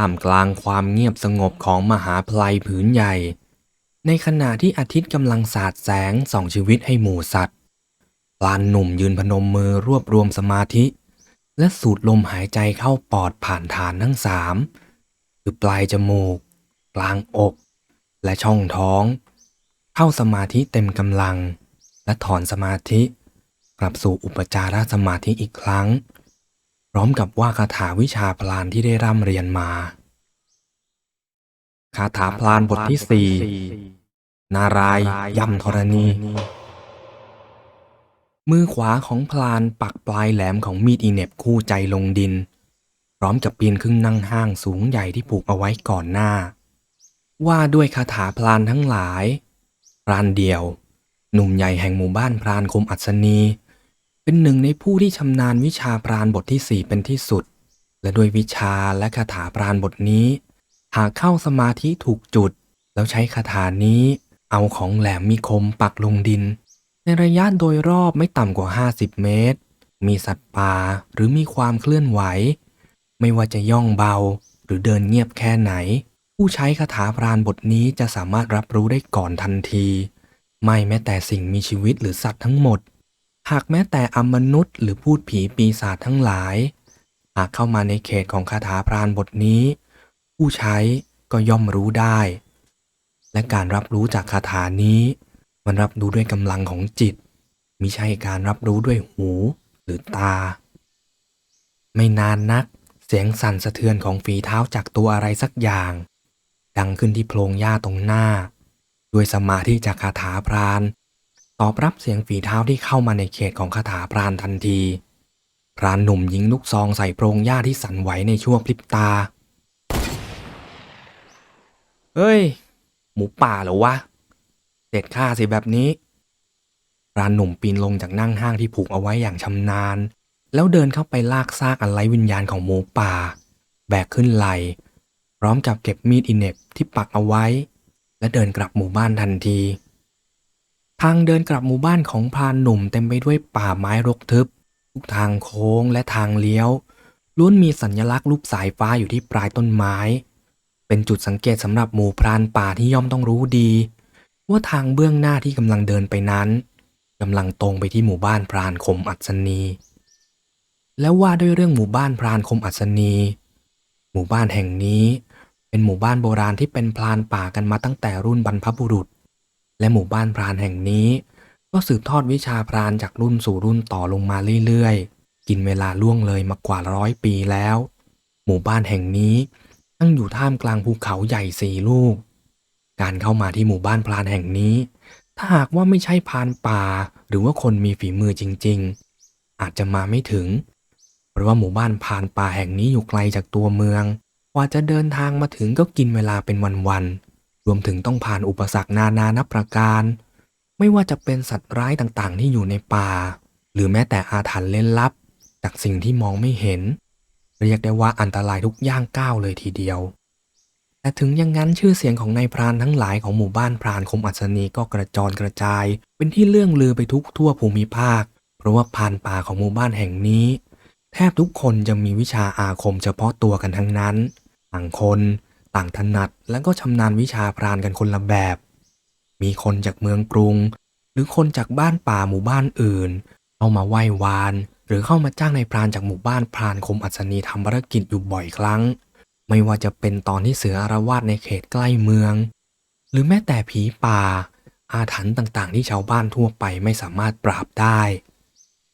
ท่ามกลางความเงียบสงบของมหาพลัยผืนใหญ่ ในขณะที่อาทิตย์กำลังสาดแสงส่องชีวิตให้หมู่สัตว์พลานหนุ่มยืนพนมมือรวบรวมสมาธิ และสูดลมหายใจเข้าปอดผ่านฐานทั้งสามคือปลายจมูก กลางอก และช่องท้อง เข้าสมาธิเต็มกำลัง และถอนสมาธิกลับสู่อุปจารสมาธิอีกครั้ง พร้อมกับว่าคาถาวิชาพลานที่ได้ร่ำเรียนมา คาถาพลานบทที่สี่นารายย่ำธรณี มือขวาของพลานปักปลายแหลมของมีดอีเน็บคู่ใจลงดิน พร้อมกับปีนขึ้นนั่งห้างสูงใหญ่ที่ผูกเอาไว้ก่อนหน้า ว่าด้วยคาถาพลานทั้งหลาย พรานเดียว หนุ่มใหญ่แห่งหมู่บ้านพรานคมอัศนี เป็นหนึ่งในผู้ที่ชำนาญวิชาพรานบทที่สี่เป็นที่สุด และด้วยวิชาและคาถาพรานบทนี้ หากเข้าสมาธิถูกจุด แล้วใช้คาถานี้ เอาของแหลมมีคมปักลงดิน ในระยะโดยรอบไม่ต่ำกว่า 50 เมตร มีสัตว์ป่าหรือมีความเคลื่อนไหว ไม่ว่าจะย่องเบาหรือเดินเงียบแค่ไหน ผู้ใช้คาถาพรานบทนี้จะสามารถรับรู้ได้ก่อนทันที ไม่แม้แต่สิ่งมีชีวิตหรือสัตว์ทั้งหมด หากแม้แต่อมนุษย์ หรือพูดผีปีศาจทั้งหลาย หากเข้ามาในเขตของคาถาพรานบทนี้ ผู้ใช้ก็ย่อมรู้ได้ และการรับรู้จากคาถานี้ มันรับรู้ด้วยกำลังของจิตมิใช่การรับรู้ด้วยหูหรือตา ไม่นานนัก เสียงสั่นสะเทือนของฝีเท้าจากตัวอะไรสักอย่าง ดังขึ้นที่โพรงหญ้าตรงหน้า ด้วยสมาธิจากคาถาพรานตอบรับเสียงฝีเท้าที่เข้ามาในเขตของคาถาพรานทันที พรานหนุ่มยิงลูกซองใส่โพรงหญ้าที่สั่นไหวในช่วงพลิบตา เฮ้ย หมูป่าเหรอวะเด็ดฆ่าสิแบบนี้พรานหนุ่มปีนลงจากนั่งห้างที่ผูกเอาไว้อย่างชำนาญ แล้วเดินเข้าไปลากซากอันไร้วิญญาณของหมูป่า แบกขึ้นไหลพร้อมกับเก็บมีดอินเน็บที่ปักเอาไว้ และเดินกลับหมู่บ้านทันที ทางเดินกลับหมู่บ้านของพรานหนุ่มเต็มไปด้วยป่าไม้รกทึบ ทุกทางโค้งและทางเลี้ยวล้วนมีสัญลักษณ์รูปสายฟ้าอยู่ที่ปลายต้นไม้ เป็นจุดสังเกตสำหรับหมู่พรานป่าที่ย่อมต้องรู้ดี ว่าทางเบื้องหน้าที่กำลังเดินไปนั้นกำลังตรงไปที่หมู่บ้านพรานคมอัศนี แล้วว่าด้วยเรื่องหมู่บ้านพรานคมอัศนี หมู่บ้านแห่งนี้เป็นหมู่บ้านโบราณที่เป็นพรานป่ากันมาตั้งแต่รุ่นบรรพบุรุษ และหมู่บ้านพรานแห่งนี้ ก็สืบทอดวิชาพรานจากรุ่นสู่รุ่นต่อลงมาเรื่อยๆ กินเวลาล่วงเลยมากว่าร้อยปีแล้ว หมู่บ้านแห่งนี้ ตั้งอยู่ท่ามกลางภูเขาใหญ่สี่ลูก การเข้ามาที่หมู่บ้านพรานแห่งนี้ ถ้าหากว่าไม่ใช่พรานป่า หรือว่าคนมีฝีมือจริง ๆ อาจจะมาไม่ถึง เพราะว่าหมู่บ้านพรานป่าแห่งนี้อยู่ไกลจากตัวเมือง กว่าจะเดินทางมาถึงก็กินเวลาเป็นวันๆ รวมถึงต้องผ่านอุปสรรคนานานับประการ ไม่ว่าจะเป็นสัตว์ร้ายต่างๆ ที่อยู่ในป่า หรือแม้แต่อาถรรพ์เล่นลับ จากสิ่งที่มองไม่เห็น เรียกได้ว่าอันตรายทุกย่างก้าวเลยทีเดียว แต่ถึงอย่างนั้นชื่อเสียงของนายพรานทั้งหลายของหมู่บ้านพรานคมอัศนีก็กระจรกระจาย เป็นที่เรื่องลือไปทุกทั่วภูมิภาค เพราะว่าพรานป่าของหมู่บ้านแห่งนี้ แทบทุกคนจะมีวิชาอาคมเฉพาะตัวกันทั้งนั้น ต่างคนต่างถนัดและก็ชำนาญวิชาพรานกันคนละแบบ มีคนจากเมืองกรุง หรือคนจากบ้านป่าหมู่บ้านอื่นเข้ามาไหว้วาน หรือเข้ามาจ้างนายพรานจากหมู่บ้านพรานคมอัศนีทำภารกิจอยู่บ่อยครั้ง ไม่ว่าจะเป็นตอนที่เสืออารวาสในเขตใกล้เมือง หรือแม้แต่ผีป่า อาถรรพ์ต่างๆ ที่ชาวบ้านทั่วไปไม่สามารถปราบได้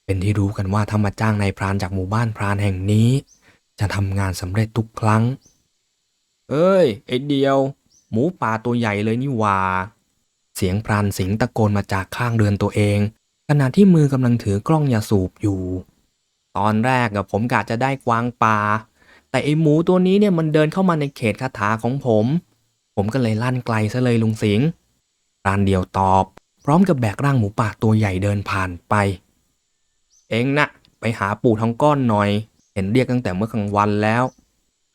เป็นที่รู้กันว่าถ้ามาจ้างนายพรานจากหมู่บ้านพรานแห่งนี้ จะทำงานสำเร็จทุกครั้ง เอ้ยไอเดียว หมูป่าตัวใหญ่เลยนี่หว่า เสียงพรานสิงห์ตะโกนมาจากข้างเรือนตัวเอง ขณะที่มือกำลังถือกล้องยาสูบอยู่ ตอนแรกอะผมกะจะได้กวางป่า แต่ไอหมูตัวนี้เนี่ยมันเดินเข้ามาในเขตคาถาของผม ผมก็เลยลั่นไกลซะเลยลุงสิงห์รานเดียวตอบ พร้อมกับแบกร่างหมูป่าตัวใหญ่เดินผ่านไป เองนะไปหาปู่ทองก้อนหน่อย เห็นเรียกตั้งแต่เมื่อกลางวันแล้ว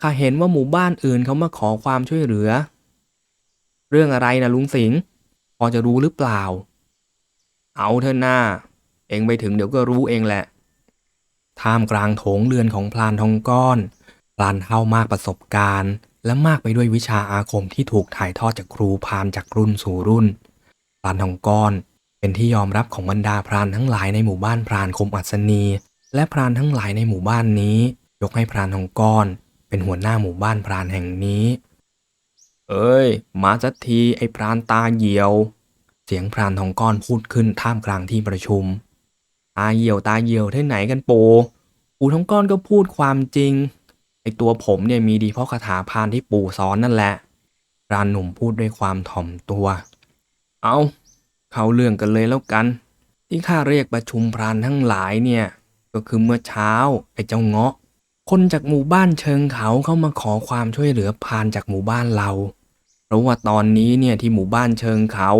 ข้าเห็นว่าหมู่บ้านอื่นเขามาขอความช่วยเหลือ เรื่องอะไรนะลุงสิงห์พอจะรู้หรือเปล่า เอาเถอะหน้า เองไปถึงเดี๋ยวก็รู้เองแหละ ท่ามกลางโถงเรือนของพลานทองก้อนพรานเท่ามากประสบการณ์ และมากไปด้วยวิชาอาคมที่ถูกถ่ายทอดจากครูพรานจากรุ่นสู่รุ่นพรานทองก้อนเป็นที่ยอมรับของบรรดาพรานทั้งหลายในหมู่บ้านพรานคมอัศนี และพรานทั้งหลายในหมู่บ้านนี้ ยกให้พรานทองก้อน เป็นหัวหน้าหมู่บ้านพรานแห่งนี้ เอ้ย มาสักทีไอ้พรานตาเหี่ยว เสียงพรานทองก้อนพูดขึ้นท่ามกลางที่ประชุม ตาเหี่ยวตาเหี่ยวที่ไหนกันโปปู่ทองก้อนก็พูดความจริงไอตัวผมเนี่ยมีดีเพราะคาถาพรานที่ปู่สอนนั่นแหละพรานหนุ่มพูดด้วยความถ่อมตัว เอาเข้าเรื่องกันเลยแล้วกัน ที่ข้าเรียกประชุมพรานทั้งหลายเนี่ยก็คือเมื่อเช้าไอ้เจ้าเงาะ คนจากหมู่บ้านเชิงเขาเข้ามาขอความช่วยเหลือพรานจากหมู่บ้านเราเพราะว่าตอนนี้เนี่ยที่หมู่บ้านเชิงเขา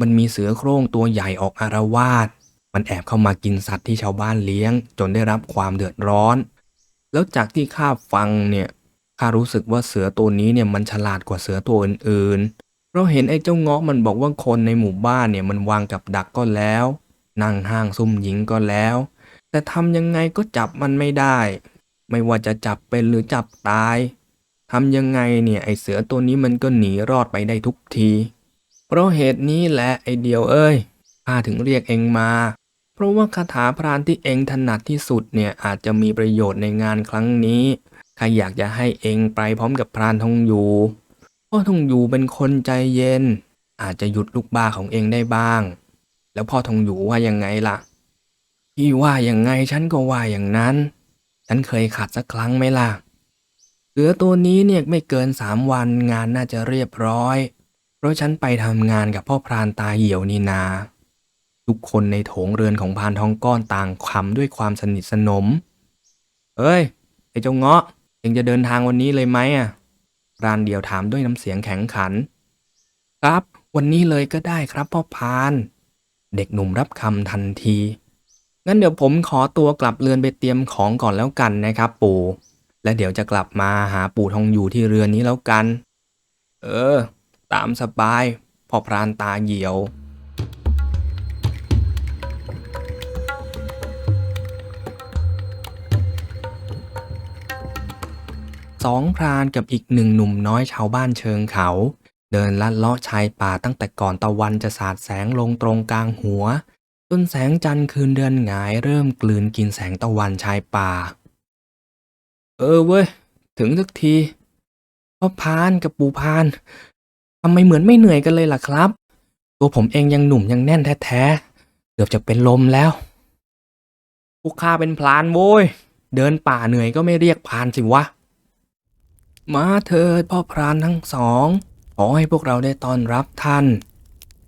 มันมีเสือโคร่งตัวใหญ่ออกอารวาสมันแอบเข้ามากินสัตว์ที่ชาวบ้านเลี้ยง จนได้รับความเดือดร้อน แล้วจากที่ข้าฟังเนี่ยข้ารู้สึกว่าเสือตัวนี้เนี่ยมันฉลาดกว่าเสือตัวอื่นๆเพราะเห็นไอ้เจ้าเงาะมันบอกว่าคนในหมู่บ้านเนี่ยมันวางกับดักก็แล้ว นั่งห้างซุ่มหญิงก็แล้ว แต่ทำยังไงก็จับมันไม่ได้ ไม่ว่าจะจับเป็นหรือจับตายทำยังไงเนี่ยไอ้เสือตัวนี้มันก็หนีรอดไปได้ทุกที เพราะเหตุนี้แหละไอเดียวเอ้ยข้าถึงเรียกเองมา เพราะว่าคาถาพรานที่เองถนัดที่สุดเนี่ยอาจจะมีประโยชน์ในงานครั้งนี้ข้าอยากจะให้เองไปพร้อมกับพรานทองอยู่พ่อทองอยู่เป็นคนใจเย็น อาจจะหยุดลูกบ้าของเองได้บ้าง แล้วพ่อทองอยู่ว่ายังไงล่ะพี่ว่ายังไงฉันก็ว่าอย่างนั้น ฉันเคยขัดสักครั้งไหมล่ะเสือตัวนี้เนี่ยไม่เกินสามวันงานน่าจะเรียบร้อย เพราะฉันไปทำงานกับพ่อพรานตาเหี่ยวนี่นา ทุกคนในโถงเรือนของพรานทองก้อนต่างคำด้วยความสนิทสนม เอ้ย ไอ้เจ้าเงาะเองจะเดินทางวันนี้เลยไหมอะพรานเดียวถามด้วยน้ำเสียงแข็งขัน ครับ วันนี้เลยก็ได้ครับพ่อพราน เด็กหนุ่มรับคำทันที งั้นเดี๋ยวผมขอตัวกลับเรือนไปเตรียมของก่อนแล้วกันนะครับ ปู่ และเดี๋ยวจะกลับมาหาปู่ทองอยู่ที่เรือนนี้แล้วกัน เออ ตามสบายพอพรานตาเหี่ยว สองพรานกับอีกหนึ่งหนุ่มน้อยชาวบ้านเชิงเขา เดินลัดเลาะชายป่าตั้งแต่ก่อนตะวันจะสาดแสงลงตรงกลางหัวจนแสงจันทร์คืนเดือนหงายเริ่มกลืนกินแสงตะวันชายป่า เออเว้ย ถึงสักทีพ่อพานกับปู่พาน ทำไมเหมือนไม่เหนื่อยกันเลยล่ะครับ ตัวผมเองยังหนุ่มยังแน่นแท้ๆ เกือบจะเป็นลมแล้ว พวกข้าเป็นพลานโว้ย เดินป่าเหนื่อยก็ไม่เรียกพรานสิวะ มาเถิดพ่อพรานทั้งสอง ขอให้พวกเราได้ต้อนรับท่าน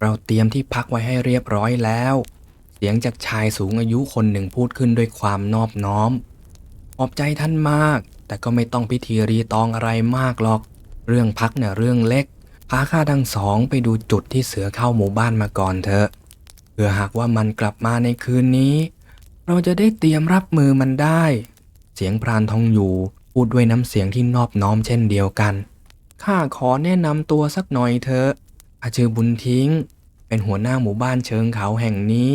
เราเตรียมที่พักไว้ให้เรียบร้อยแล้ว เสียงจากชายสูงอายุคนหนึ่งพูดขึ้นด้วยความนอบน้อม ขอบใจท่านมาก แต่ก็ไม่ต้องพิธีรีตองอะไรมากหรอก เรื่องพักเนี่ยเรื่องเล็ก พาข้าทั้งสองไปดูจุดที่เสือเข้าหมู่บ้านมาก่อนเถอะเพื่อหากว่ามันกลับมาในคืนนี้ เราจะได้เตรียมรับมือมันได้ เสียงพรานทองอยู่พูดด้วยน้ำเสียงที่นอบน้อมเช่นเดียวกันข้าขอแนะนำตัวสักหน่อยเถอะอาชื่อบุญทิ้ง เป็นหัวหน้าหมู่บ้านเชิงเขาแห่งนี้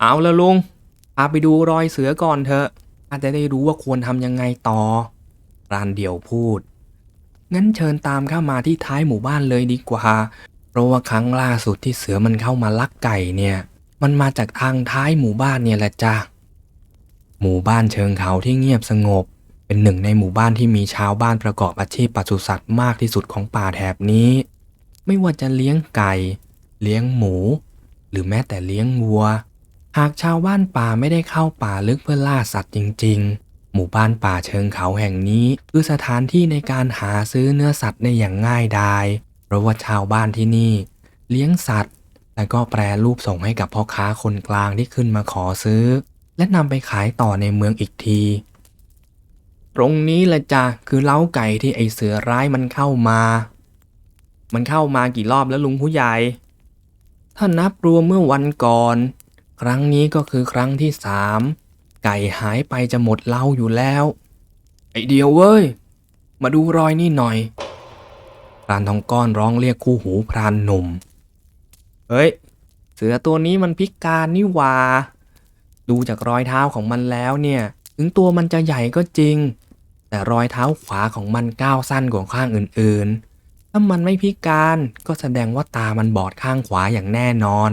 เอาละลุงพาไปดูรอยเสือก่อนเถอะอาจจะได้รู้ว่าควรทำยังไงต่อรานเดี่ยวพูด งั้นเชิญตามเข้ามาที่ท้ายหมู่บ้านเลยดีกว่า เพราะว่าครั้งล่าสุดที่เสือมันเข้ามาลักไก่เนี่ย มันมาจากทางท้ายหมู่บ้านเนี่ยแหละจ้ะ หมู่บ้านเชิงเขาที่เงียบสงบ เป็นหนึ่งในหมู่บ้านที่มีชาวบ้านประกอบอาชีพปศุสัตว์มากที่สุดของป่าแถบนี้ ไม่ว่าจะเลี้ยงไก่ เลี้ยงหมู หรือแม้แต่เลี้ยงวัว หากชาวบ้านป่าไม่ได้เข้าป่าลึกเพื่อล่าสัตว์จริง ๆ หมู่บ้านป่าเชิงเขาแห่งนี้คือสถานที่ในการหาซื้อเนื้อสัตว์ได้อย่างง่ายดายเพราะว่าชาวบ้านที่นี่ เลี้ยงสัตว์ แล้วก็แปรรูปส่งให้กับพ่อค้าคนกลางที่ขึ้นมาขอซื้อ และนำไปขายต่อในเมืองอีกที ตรงนี้แหละจ้ะคือเล้าไก่ที่ไอเสือร้ายมันเข้ามา มันเข้ามากี่รอบแล้วลุงผู้ใหญ่ ถ้านับรวมเมื่อวันก่อน ครั้งนี้ก็คือครั้งที่สาม ก่หายไปจะหมดเล้าอยู่แล้ว ไอเดียวเว้ย มาดูรอยนี่หน่อยพรานทองก้อนร้องเรียกคู่หูพรานหนุ่ม เฮ้ย เสือตัวนี้มันพิการนี่ว่าดูจากรอยเท้าของมันแล้วเนี่ย ถึงตัวมันจะใหญ่ก็จริง แต่รอยเท้าขวาของมันก้าวสั้นกว่าข้างอื่นๆ ถ้ามันไม่พิการก็แสดงว่าตามันบอดข้างขวาอย่างแน่นอน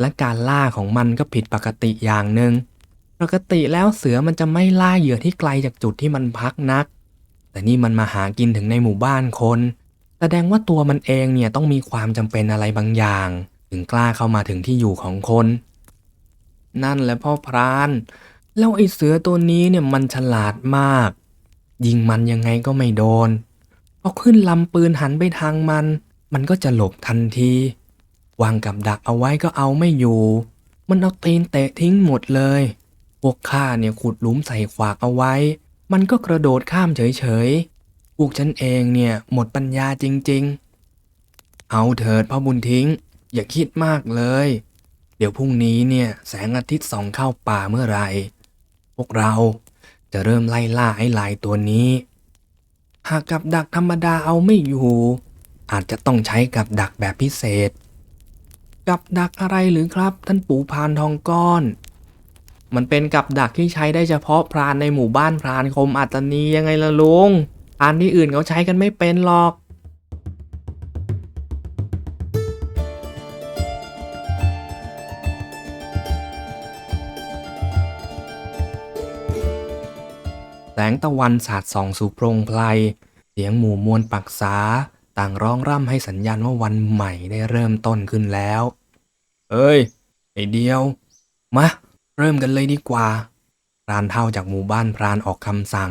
และการล่าของมันก็ผิดปกติอย่างหนึ่ง ปกติแล้วเสือมันจะไม่ล่าเหยื่อที่ไกลจากจุดที่มันพักนัก แต่นี่มันมาหากินถึงในหมู่บ้านคน แสดงว่าตัวมันเองเนี่ยต้องมีความจำเป็นอะไรบางอย่าง ถึงกล้าเข้ามาถึงที่อยู่ของคน นั่นแหละพ่อพรานแล้วไอ้เสือตัวนี้เนี่ยมันฉลาดมาก ยิงมันยังไงก็ไม่โดนพอขึ้นลำปืนหันไปทางมัน มันก็จะหลบทันที วางกับดักเอาไว้ก็เอาไม่อยู่ มันเอาตีนเตะทิ้งหมดเลย พวกข้าเนี่ยขุดหลุมใส่ขวากเอาไว้ มันก็กระโดดข้ามเฉยๆ พวกฉันเองเนี่ยหมดปัญญาจริงๆ เอาเถิดพ่อบุญทิ้ง อย่าคิดมากเลย เดี๋ยวพรุ่งนี้เนี่ยแสงอาทิตย์ส่องเข้าป่าเมื่อไหรพวกเราจะเริ่มไล่ล่าไอ้ลายตัวนี้ หากกับดักธรรมดาเอาไม่อยู่ อาจจะต้องใช้กับดักแบบพิเศษ กับดักอะไรหรือครับ ท่านปู่พานทองก้อน มันเป็นกับดักที่ใช้ได้เฉพาะพรานในหมู่บ้านพรานคมอัตนียังไงล่ะลุงพรานที่อื่นเขาใช้กันไม่เป็นหรอก แสงตะวันสาดส่องสู่โพรงไพรเสียงหมู่มวลปักษา ต่างร้องร่ำให้สัญญาณว่าวันใหม่ได้เริ่มต้นขึ้นแล้ว เอ้ย ไอเดียว มา เริ่มกันเลยดีกว่า พรานเท่าจากหมู่บ้านพรานออกคำสั่ง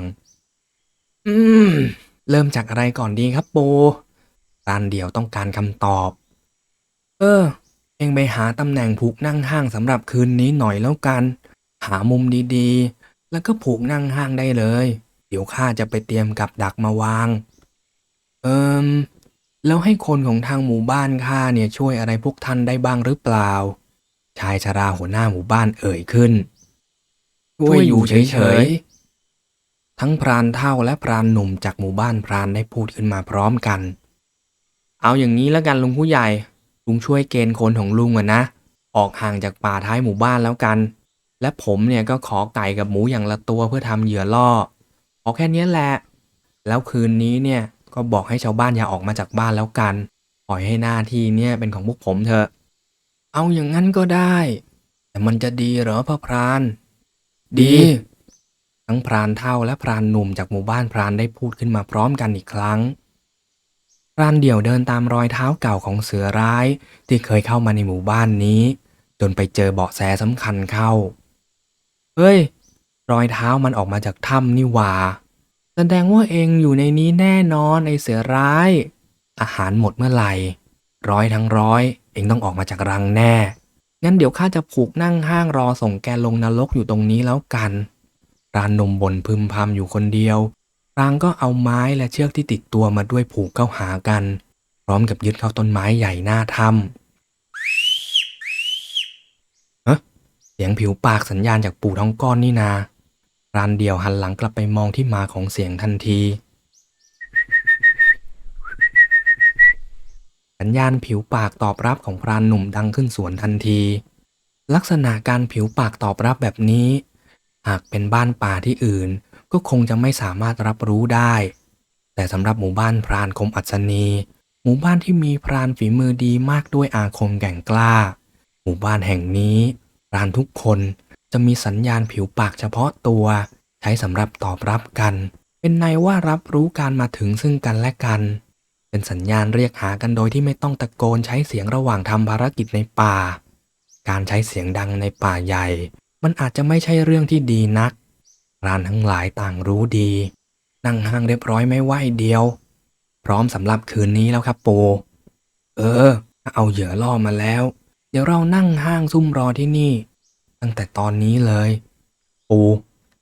อืม เริ่มจากอะไรก่อนดีครับปูพรานเดียวต้องการคำตอบ เออ เองไปหาตำแหน่งผูกนั่งห้างสำหรับคืนนี้หน่อยแล้วกัน หามุมดีๆ แล้วก็ผูกนั่งห้างได้เลย เดี๋ยวข้าจะไปเตรียมกับดักมาวาง เอิมแล้วให้คนของทางหมู่บ้านข้าเนี่ยช่วยอะไรพวกท่านได้บ้างหรือเปล่า ชายชราหัวหน้าหมู่บ้านเอ่ยขึ้นช่วยอยู่เฉยๆ ทั้งพรานเท่าและพรานหนุ่มจากหมู่บ้านพรานได้พูดขึ้นมาพร้อมกัน เอาอย่างนี้แล้วกันลุงผู้ใหญ่ ลุงช่วยเกณฑ์คนของลุงอะนะ ออกห่างจากป่าท้ายหมู่บ้านแล้วกัน และผมเนี่ยก็ขอไก่กับหมูอย่างละตัวเพื่อทำเหยื่อล่อขอแค่นี้แหละ แล้วคืนนี้เนี่ยก็บอกให้ชาวบ้านอย่าออกมาจากบ้านแล้วกัน ปล่อยให้หน้าที่เนี่ยเป็นของพวกผมเถอะ เอาอย่างนั้นก็ได้ แต่มันจะดีเหรอพ่อพราน ดี ทั้งพรานเท่าและพรานหนุ่มจากหมู่บ้านพรานได้พูดขึ้นมาพร้อมกันอีกครั้ง พรานเดี่ยวเดินตามรอยเท้าเก่าของเสือร้ายที่เคยเข้ามาในหมู่บ้านนี้ จนไปเจอเบาะแสสำคัญเข้า เฮ้ย รอยเท้ามันออกมาจากถ้ำนี่หว่า แสดงว่าเองอยู่ในนี้แน่นอนไอเสือร้าย อาหารหมดเมื่อไหร่ ร้อยทั้งร้อย เองต้องออกมาจากรังแน่ งั้นเดี๋ยวข้าจะผูกนั่งห้างรอส่งแกลงนรกอยู่ตรงนี้แล้วกันรานนมบนพึมพำอยู่คนเดียวรางก็เอาไม้และเชือกที่ติดตัวมาด้วยผูกเข้าหากัน พร้อมกับยึดเข้าต้นไม้ใหญ่หน้าถ้ำฮะเสียงผิวปากสัญญาณจากปู่ท้องก้อนนี่นา รานเดียวหันหลังกลับไปมองที่มาของเสียงทันที สัญญาณผิวปากตอบรับของพรานหนุ่มดังขึ้นสวนทันที ลักษณะการผิวปากตอบรับแบบนี้ หากเป็นบ้านป่าที่อื่น ก็คงจะไม่สามารถรับรู้ได้ แต่สำหรับหมู่บ้านพรานคมอัศนี หมู่บ้านที่มีพรานฝีมือดีมากด้วยอาคมแก่งกล้า หมู่บ้านแห่งนี้พรานทุกคนจะมีสัญญาณผิวปากเฉพาะตัว ใช้สำหรับตอบรับกัน เป็นในว่ารับรู้การมาถึงซึ่งกันและกัน เป็นสัญญาณเรียกหากันโดยที่ไม่ต้องตะโกนใช้เสียงระหว่างทำภารกิจในป่า การใช้เสียงดังในป่าใหญ่ มันอาจจะไม่ใช่เรื่องที่ดีนักพรานทั้งหลายต่างรู้ดี นั่งห้างเรียบร้อยไม่ไหวเดียว พร้อมสำหรับคืนนี้แล้วครับปูเออ เอาเหยื่อล่อมาแล้ว เดี๋ยวเรานั่งห้างซุ่มรอที่นี่ ตั้งแต่ตอนนี้เลย ปู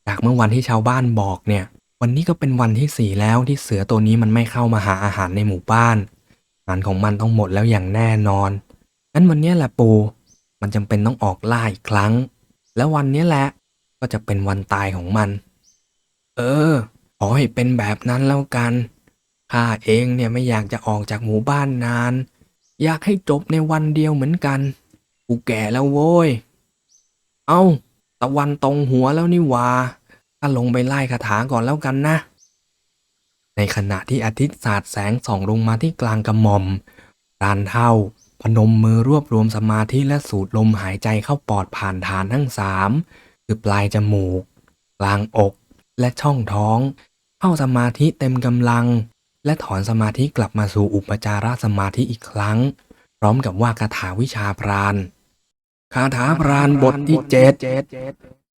จากเมื่อวันที่ชาวบ้านบอกเนี่ย วันนี้ก็เป็นวันที่สี่แล้วที่เสือตัวนี้มันไม่เข้ามาหาอาหารในหมู่บ้านงานของมันต้องหมดแล้วอย่างแน่นอนงั้นวันนี้แหละปูมันจำเป็นต้องออกล่าอีกครั้ง แล้ววันนี้แหละก็จะเป็นวันตายของมัน เออ ขอให้เป็นแบบนั้นแล้วกัน ข้าเองเนี่ยไม่อยากจะออกจากหมู่บ้านนาน อยากให้จบในวันเดียวเหมือนกัน กูแก่แล้วโว้ย เอา้า ตะวันตรงหัวแล้วนี่ว่า ถ้าลงไปไล่คาถาก่อนแล้วกันนะ ในขณะที่อาทิตย์สาดแสงส่องลงมาที่กลางกระหม่อมรานเท่า พนมมือรวบรวมสมาธิและสูดลมหายใจเข้าปอดผ่านฐานทั้งสามคือปลายจมูก กลางอกและช่องท้อง เข้าสมาธิเต็มกำลัง และถอนสมาธิกลับมาสู่อุปจารสมาธิอีกครั้ง พร้อมกับว่าคาถาวิชาพรานคาถาพรานบทที่เจ็ด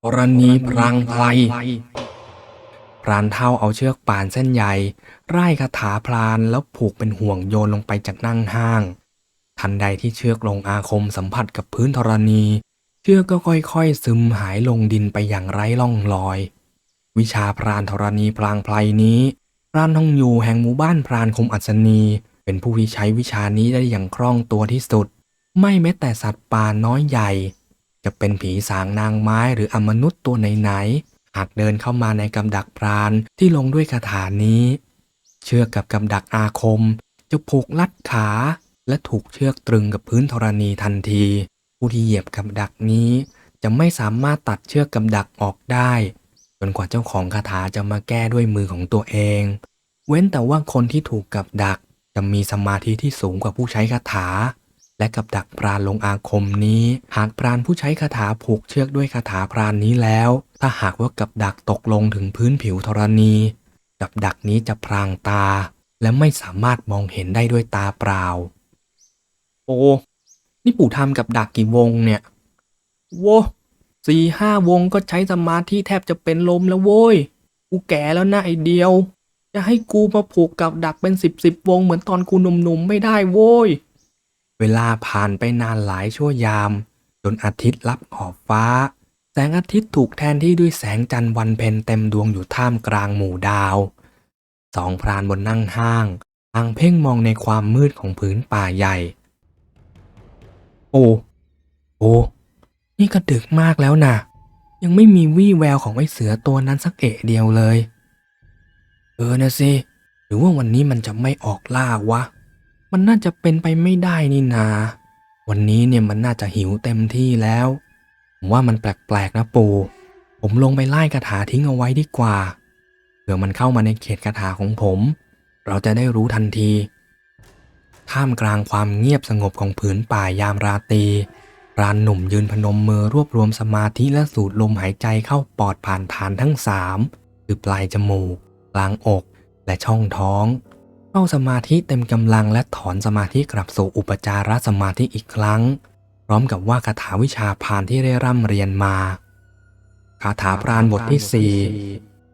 กรณีพรางไพรพรานเท่าเอาเชือกป่านเส้นใหญ่ไร่คาถาพรานแล้วผูกเป็นห่วงโยนลงไปจากนั่งห้าง ทันใดที่เชือกลงอาคมสัมผัสกับพื้นธรณี เชือกก็ค่อยๆ ซึมหายลงดินไปอย่างไร้ร่องรอย วิชาพรานธรณีพรางไพรนี้พรานทองอยู่แห่งหมู่บ้านพรานคมอัศนีเป็นผู้ที่ใช้วิชานี้ได้อย่างคล่องตัวที่สุด ไม่แม้แต่สัตว์ป่าน้อยใหญ่ จะเป็นผีสางนางไม้หรืออมนุษย์ตัวไหนๆหากเดินเข้ามาในกำดักพรานที่ลงด้วยคาถานี้ เชือกกับกำดักอาคม จะผูกลัดขา และถูกเชือกตรึงกับพื้นธรณีทันที ผู้ที่เหยียบกับดักนี้ จะไม่สามารถตัดเชือกกับดักออกได้จนกว่าเจ้าของคาถาจะมาแก้ด้วยมือของตัวเอง เว้นแต่ว่าคนที่ถูกกับดักจะมีสมาธิที่สูงกว่าผู้ใช้คาถา และกับดักพรานลงอาคมนี้ หากพรานผู้ใช้คาถาผูกเชือกด้วยคาถาพรานนี้แล้ว ถ้าหากว่ากับดักตกลงถึงพื้นผิวธรณี กับดักนี้จะพรางตา และไม่สามารถมองเห็นได้ด้วยตาเปล่า โอ้ นี่ปู่ทำกับดักกี่วงเนี่ยโว้สี่ห้าวงก็ใช้สมาธิแทบจะเป็นลมแล้วโว้ย กูแก่แล้วนะไอเดียว จะให้กูมาผูกกับดักเป็นสิบสิบวงเหมือนตอนกูหนุ่มๆไม่ได้โว้ย เวลาผ่านไปนานหลายชั่วยาม จนอาทิตย์ลับขอบฟ้า แสงอาทิตย์ถูกแทนที่ด้วยแสงจันทร์วันเพ็ญเต็มดวงอยู่ท่ามกลางหมู่ดาว สองพรานบนนั่งห้างต่างเพ่งมองในความมืดของผืนป่าใหญ่ โอ้โอ้นี่ก็ดึกมากแล้วนะยังไม่มีวี่แววของไอ้เสือตัวนั้นสักเอะเดียวเลย เออนะสิ หรือว่าวันนี้มันจะไม่ออกล่าวะ มันน่าจะเป็นไปไม่ได้นี่นา วันนี้เนี่ยมันน่าจะหิวเต็มที่แล้ว ผมว่ามันแปลกๆนะปู่ ผมลงไปไล่คาถาทิ้งเอาไว้ดีกว่า เผื่อมันเข้ามาในเขตคาถาของผม เราจะได้รู้ทันที ท่ามกลางความเงียบสงบของผืนป่ายามราตรีพรานหนุ่มยืนพนมมือรวบรวมสมาธิและสูดลมหายใจเข้าปอดผ่านฐานทั้งสามคือปลายจมูก กลางอก และช่องท้อง เข้าสมาธิเต็มกำลังและถอนสมาธิกลับสู่อุปจารสมาธิอีกครั้ง พร้อมกับว่าคาถาวิชาพานที่ได้ร่ำเรียนมาคาถาพรานบทที่สี่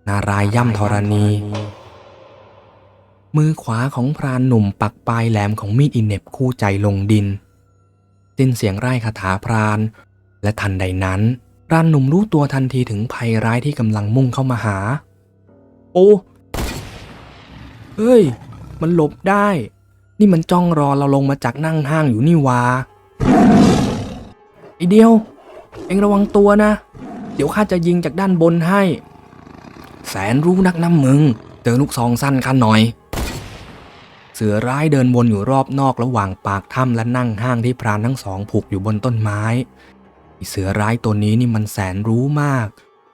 นารายย่ำธรณี มือขวาของพรานหนุ่มปักปลายแหลมของมีดอินเน็บคู่ใจลงดินสิ้นเสียงไร่คาถาพราน และทันใดนั้นพรานหนุ่มรู้ตัวทันทีถึงภัยร้ายที่กำลังมุ่งเข้ามาหา โอ้ เฮ้ย มันหลบได้ นี่มันจ้องรอเราลงมาจากนั่งห้างอยู่นี่วาไอเดียว เอ็งระวังตัวนะ เดี๋ยวข้าจะยิงจากด้านบนให้ แสนรู้นักน้ำมึง เจอลูกซองสั้นข้าหน่อย เสือร้ายเดินวนอยู่รอบนอกระหว่างปากถ้ำและนั่งห้างที่พรานทั้งสองผูกอยู่บนต้นไม้เสือร้ายตัวนี้นี่มันแสนรู้มาก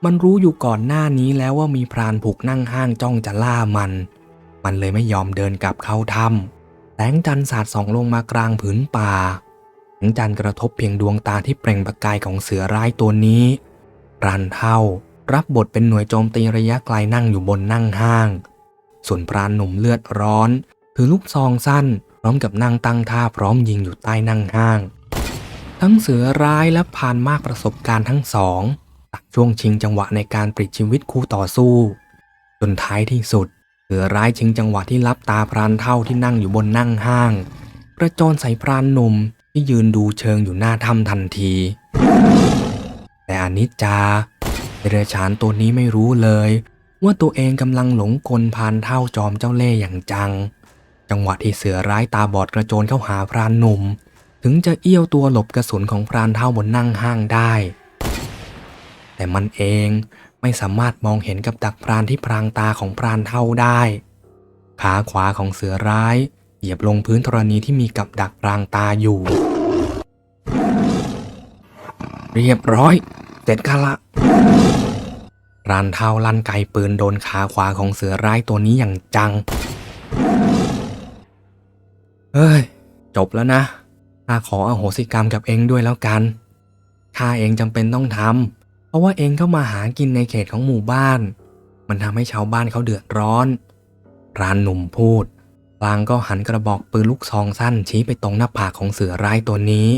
มันรู้อยู่ก่อนหน้านี้แล้วว่ามีพรานผูกนั่งห้างจ้องจะล่ามัน มันเลยไม่ยอมเดินกลับเข้าถ้ำแสงจันทร์สาดส่องลงมากลางผืนป่าแสงจันทร์กระทบเพียงดวงตาที่เปล่งประกายของเสือร้ายตัวนี้รานเท่ารับบทเป็นหน่วยโจมตีระยะไกลนั่งอยู่บนนั่งห้าง ส่วนพรานหนุ่มเลือดร้อน ถือลูกซองสั้น พร้อมกับนั่งตั้งท่าพร้อมยิงอยู่ใต้นั่งห้าง ทั้งเสือร้ายและพานมากประสบการณ์ทั้งสองตักช่วงชิงจังหวะในการปลิดชีวิตคู่ต่อสู้ จนท้ายที่สุด เสือร้ายชิงจังหวะที่รับตาพรานเท่าที่นั่งอยู่บนนั่งห้าง กระโจนใส่พรานหนุ่มที่ยืนดูเชิงอยู่หน้าถ้ำทันที แต่อนิจจาเดรัจฉานตัวนี้ไม่รู้เลย ว่าตัวเองกำลังหลงกลพรานเท่าจอมเจ้าเล่ห์อย่างจัง จังหวะที่เสือร้ายตาบอดกระโจนเข้าหาพรานหนุ่ม ถึงจะเอี้ยวตัวหลบกระสุนของพรานเท่าบนนั่งห้างได้ แต่มันเอง ไม่สามารถมองเห็นกับดักพรานที่พรางตาของพรานเท่าได้ ขาขวาของเสือร้าย เหยียบลงพื้นธรณีที่มีกับดักพรางตาอยู่ เรียบร้อยเสร็จกันละรานเท้าลั่นไกปืนโดนขาขวาของเสือร้ายตัวนี้อย่างจัง เฮ้ย จบแล้วนะข้าขออโหสิกรรมกับเองด้วยแล้วกันข้าเองจำเป็นต้องทำ ราะว่าเองก็มาหากินในเขตของหมู่บ้าน มันทำให้ชาวบ้านเขาเดือดร้อนรานหนุ่มพูดพลางก็หันกระบอกปืนลูกซองสั้นชี้ไปตรงหน้าผากของเสือร้ายตัวนี้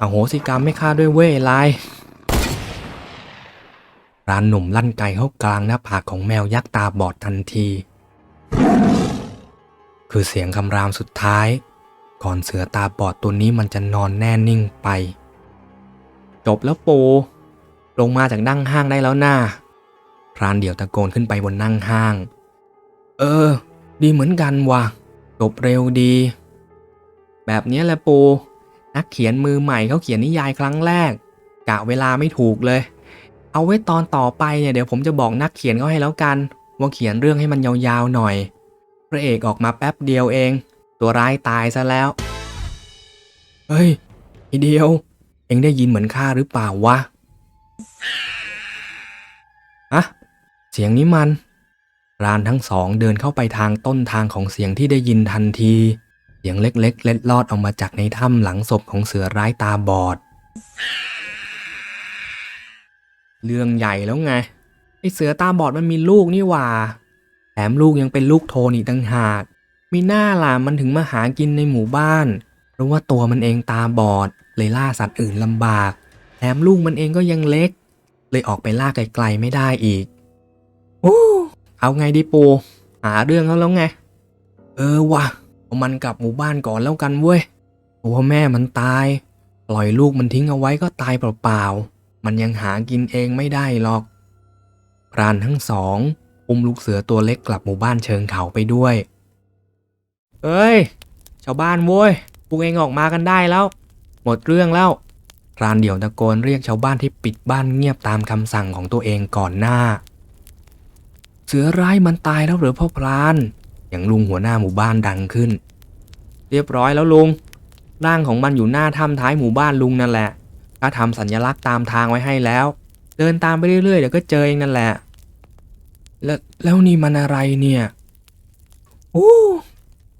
อโหสิกรรมไม่ฆ่าด้วยเว้ยลายรานหนุ่มลั่นไกเข้ากลางหน้าผากของแมวยักษ์ตาบอดทันที คือเสียงคำรามสุดท้าย ก่อนเสือตาบอดตัวนี้มันจะนอนแน่นิ่งไป จบแล้วปูลงมาจากนั่งห้างได้แล้วนะ่าพรานเดี่ยวตะโกนขึ้นไปบนนั่งห้าง เออ ดีเหมือนกันว่ะจบเร็วดี แบบนี้แหละปู นักเขียนมือใหม่เขาเขียนนิยายครั้งแรกกะเวลาไม่ถูกเลย เอาไว้ตอนต่อไปเนี่ยเดี๋ยวผมจะบอกนักเขียนเขาให้แล้วกัน ว่าเขียนเรื่องให้มันยาวๆหน่อย พระเอกออกมาแป๊บเดียวเอง ตัวร้ายตายซะแล้ว เฮ้ยไอเดียว เอ็งได้ยินเหมือนข้าหรือเปล่าวะอะเสียงนี้มันรานทั้งสองเดินเข้าไปทางต้นทางของเสียงที่ได้ยินทันที เสียงเล็กๆ เล็ดลอดออกมาจากในถ้ำหลังศพของเสือร้ายตาบอด เรื่องใหญ่แล้วไงไอเสือตาบอดมันมีลูกนี่หว่า แถมลูกยังเป็นลูกโทนอีกต่างหาก มีหน้าล่ะมันถึงมาหากินในหมู่บ้าน เพราะว่าตัวมันเองตาบอด เลยล่าสัตว์อื่นลำบาก แถมลูกมันเองก็ยังเล็ก เลยออกไปล่าไกลๆไม่ได้อีกโอ้เอาไงดีปู หาเรื่องเขาแล้วไง เออวะเอามันกลับหมู่บ้านก่อนแล้วกันเว้ยตัวแม่มันตาย ปล่อยลูกมันทิ้งเอาไว้ก็ตายเปล่าๆ มันยังหากินเองไม่ได้หรอก พรานทั้งสอง อุ้มลูกเสือตัวเล็กกลับหมู่บ้านเชิงเขาไปด้วย เอ้ย ชาวบ้านโว้ยพวกเองออกมากันได้แล้ว หมดเรื่องแล้วพรานเดี่ยวตะโกนเรียกชาวบ้านที่ปิดบ้านเงียบตามคำสั่งของตัวเองก่อนหน้า เสือร้ายมันตายแล้วหรือพ่อพรานอย่างลุงหัวหน้าหมู่บ้านดังขึ้น เรียบร้อยแล้วลุงร่างของมันอยู่หน้าถ้ำท้ายหมู่บ้านลุงนั่นแหละข้าทำสัญลักษณ์ตามทางไว้ให้แล้ว เดินตามไปเรื่อยๆเดี๋ยวก็เจอเองนั่นแหละ แล้วแล้วนี่มันอะไรเนี่ยโอ้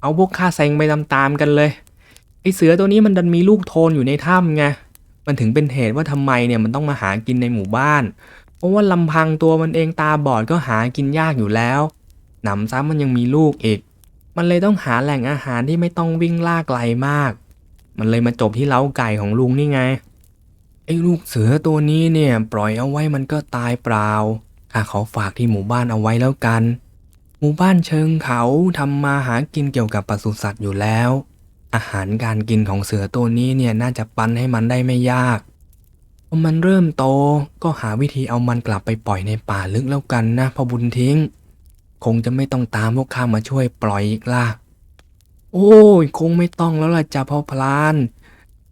เอาพวกข้าเซ็งไปตามๆกันเลย ไอเสือตัวนี้มันดันมีลูกโทนอยู่ในถ้ำไง มันถึงเป็นเหตุว่าทำไมเนี่ยมันต้องมาหากินในหมู่บ้าน เพราะว่าลำพังตัวมันเองตาบอดก็หากินยากอยู่แล้ว หนำซ้ำมันยังมีลูกอีก มันเลยต้องหาแหล่งอาหารที่ไม่ต้องวิ่งล่าไกลมาก มันเลยมาจบที่เล้าไก่ของลุงนี่ไง ไอ้ลูกเสือตัวนี้เนี่ยปล่อยเอาไว้มันก็ตายเปล่า ข้าขอฝากที่หมู่บ้านเอาไว้แล้วกัน หมู่บ้านเชิงเขาทำมาหากินเกี่ยวกับปศุสัตว์อยู่แล้ว อาหารการกินของเสือตัวนี้เนี่ยน่าจะปันให้มันได้ไม่ยากพอมันเริ่มโตก็หาวิธีเอามันกลับไปปล่อยในป่าลึกแล้วกันนะพอบุญทิ้ง คงจะไม่ต้องตามพวกข้ามาช่วยปล่อยอีกล่ะ โอ้ยคงไม่ต้องแล้วล่ะจ้ะพ่อพลาน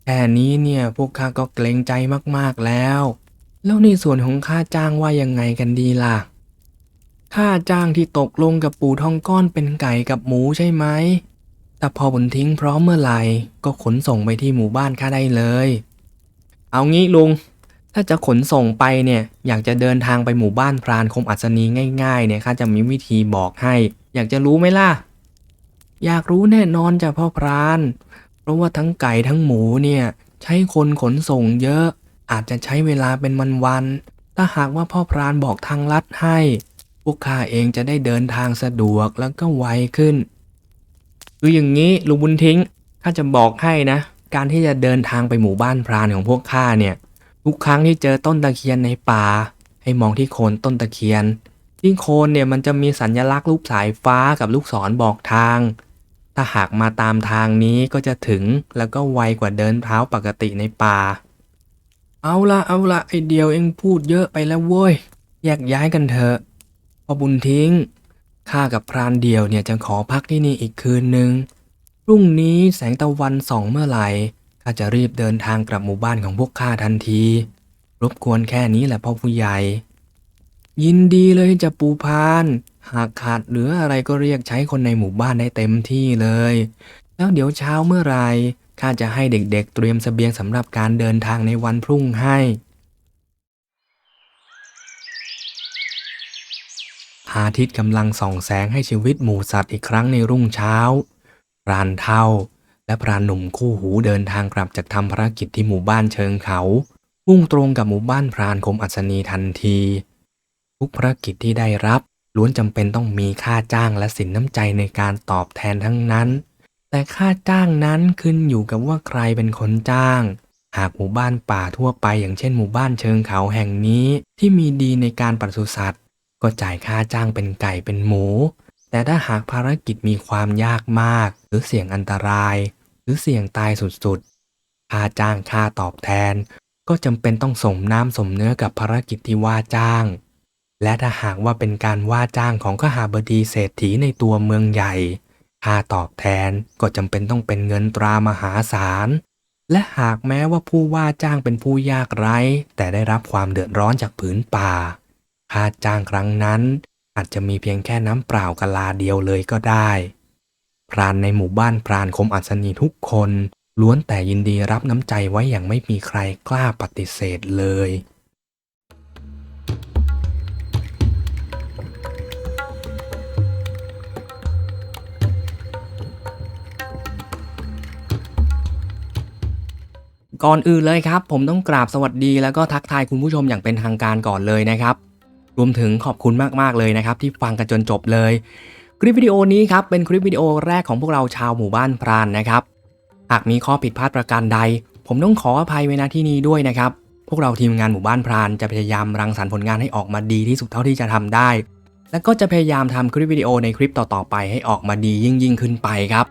แค่นี้เนี่ยพวกข้าก็เกรงใจมากๆแล้ว แล้วในส่วนของค่าจ้างว่ายังไงกันดีล่ะ ค่าจ้างที่ตกลงกับปู่ทองก้อนเป็นไก่กับหมูใช่ไหม แต่พอบุญทิ้งพร้อมเมื่อไหร่ก็ขนส่งไปที่หมู่บ้านข้าได้เลย เอางี้ลุง ถ้าจะขนส่งไปเนี่ยอยากจะเดินทางไปหมู่บ้านพรานคมอัศนีง่ายๆเนี่ยข้าจะมีวิธีบอกให้ อยากจะรู้ไหมล่ะ อยากรู้แน่นอนจ้ะพ่อพราน เพราะว่าทั้งไก่ทั้งหมูเนี่ยใช้คนขนส่งเยอะ อาจจะใช้เวลาเป็นวันๆถ้าหากว่าพ่อพรานบอกทางลัดให้ พวกข้าเองจะได้เดินทางสะดวกแล้วก็ไวขึ้น คืออย่างนี้ลุงบุญทิ้งข้าจะบอกให้นะ การที่จะเดินทางไปหมู่บ้านพรานของพวกข้าเนี่ยทุกครั้งที่เจอต้นตะเคียนในป่า ให้มองที่โคนต้นตะเคียน ที่โคนเนี่ยมันจะมีสัญลักษณ์รูปสายฟ้ากับลูกศรบอกทาง ถ้าหากมาตามทางนี้ก็จะถึงแล้วก็ไวกว่าเดินเท้าปกติในป่า เอาละเอาละไอเดียวเองพูดเยอะไปแล้วเว้ยแยกย้ายกันเถอะพอบุญทิ้ง ข้ากับพรานเดียวเนี่ยจะขอพักที่นี่อีกคืนหนึ่งพรุ่งนี้แสงตะวันส่องเมื่อไหร่ข้าจะรีบเดินทางกลับหมู่บ้านของพวกข้าทันที รบกวนแค่นี้แหละพ่อผู้ใหญ่ ยินดีเลยจะปูพาน หากขาดเหลืออะไรก็เรียกใช้คนในหมู่บ้านได้เต็มที่เลย แล้วเดี๋ยวเช้าเมื่อไหร่ข้าจะให้เด็กๆเตรียมเสบียงสำหรับการเดินทางในวันพรุ่งให้ อาทิตย์กำลังส่องแสงให้ชีวิตหมูสัตว์อีกครั้งในรุ่งเช้า พรานเท่า และพรานหนุ่มคู่หูเดินทางกลับจากทำภารกิจที่หมู่บ้านเชิงเขามุ่งตรงกับหมู่บ้านพรานคมอัศนีทันที ทุกภารกิจที่ได้รับล้วนจำเป็นต้องมีค่าจ้างและสินน้ำใจในการตอบแทนทั้งนั้น แต่ค่าจ้างนั้นขึ้นอยู่กับว่าใครเป็นคนจ้าง หากหมู่บ้านป่าทั่วไปอย่างเช่นหมู่บ้านเชิงเขาแห่งนี้ที่มีดีในการปศุสัตว ก็จ่ายค่าจ้างเป็นไก่เป็นหมู แต่ถ้าหากภารกิจมีความยากมาก หรือเสี่ยงอันตราย หรือเสี่ยงตายสุดๆ ค่าจ้างค่าตอบแทน ก็จำเป็นต้องสมน้ำสมเนื้อกับภารกิจที่ว่าจ้าง และถ้าหากว่าเป็นการว่าจ้างของขหาบดีเศรษฐีในตัวเมืองใหญ่ ค่าตอบแทนก็จำเป็นต้องเป็นเงินตรามหาศาลและหากแม้ว่าผู้ว่าจ้างเป็นผู้ยากไร้ แต่ได้รับความเดือดร้อนจากผืนป่า ค่าจ้างครั้งนั้น อาจจะมีเพียงแค่น้ำเปล่ากะลาเดียวเลยก็ได้ พรานในหมู่บ้านพรานคมอัศนีทุกคน ล้วนแต่ยินดีรับน้ำใจไว้อย่างไม่มีใครกล้าปฏิเสธเลยก่อนอื่นเลยครับ ผมต้องกราบสวัสดีแล้วก็ทักทายคุณผู้ชมอย่างเป็นทางการก่อนเลยนะครับ รวมถึงขอบคุณมากๆเลยนะครับที่ฟังกันจนจบเลย คลิปวิดีโอนี้ครับเป็นคลิปวิดีโอแรกของพวกเราชาวหมู่บ้านพรานนะครับ หากมีข้อผิดพลาดประการใด ผมต้องขออภัยไว้ณที่นี้ด้วยนะครับ พวกเราทีมงานหมู่บ้านพรานจะพยายามรังสรรค์ผลงานให้ออกมาดีที่สุดเท่าที่จะทำได้ และก็จะพยายามทำคลิปวิดีโอในคลิปต่อๆไปให้ออกมาดียิ่งยิ่งขึ้นไปครับ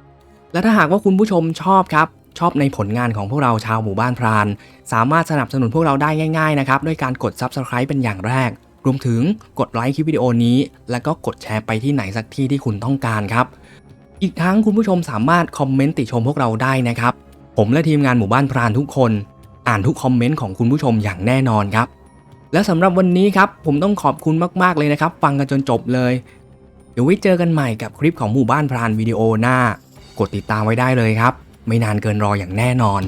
และถ้าหากว่าคุณผู้ชมชอบครับชอบในผลงานของพวกเราชาวหมู่บ้านพราน สามารถสนับสนุนพวกเราได้ง่ายๆนะครับด้วยการกด Subscribe เป็นอย่างแรก รวมถึงกดไลค์คลิปวิดีโอนี้ แล้วก็กดแชร์ไปที่ไหนสักที่ที่คุณต้องการครับ อีกทั้งคุณผู้ชมสามารถคอมเมนต์ติชมพวกเราได้นะครับ ผมและทีมงานหมู่บ้านพรานทุกคน อ่านทุกคอมเมนต์ของคุณผู้ชมอย่างแน่นอนครับ และสำหรับวันนี้ครับผมต้องขอบคุณมากๆเลยนะครับ ฟังกันจนจบเลย เดี๋ยวไว้เจอกันใหม่กับคลิปของหมู่บ้านพรานวิดีโอหน้า กดติดตามไว้ได้เลยครับ ไม่นานเกินรออย่างแน่นอน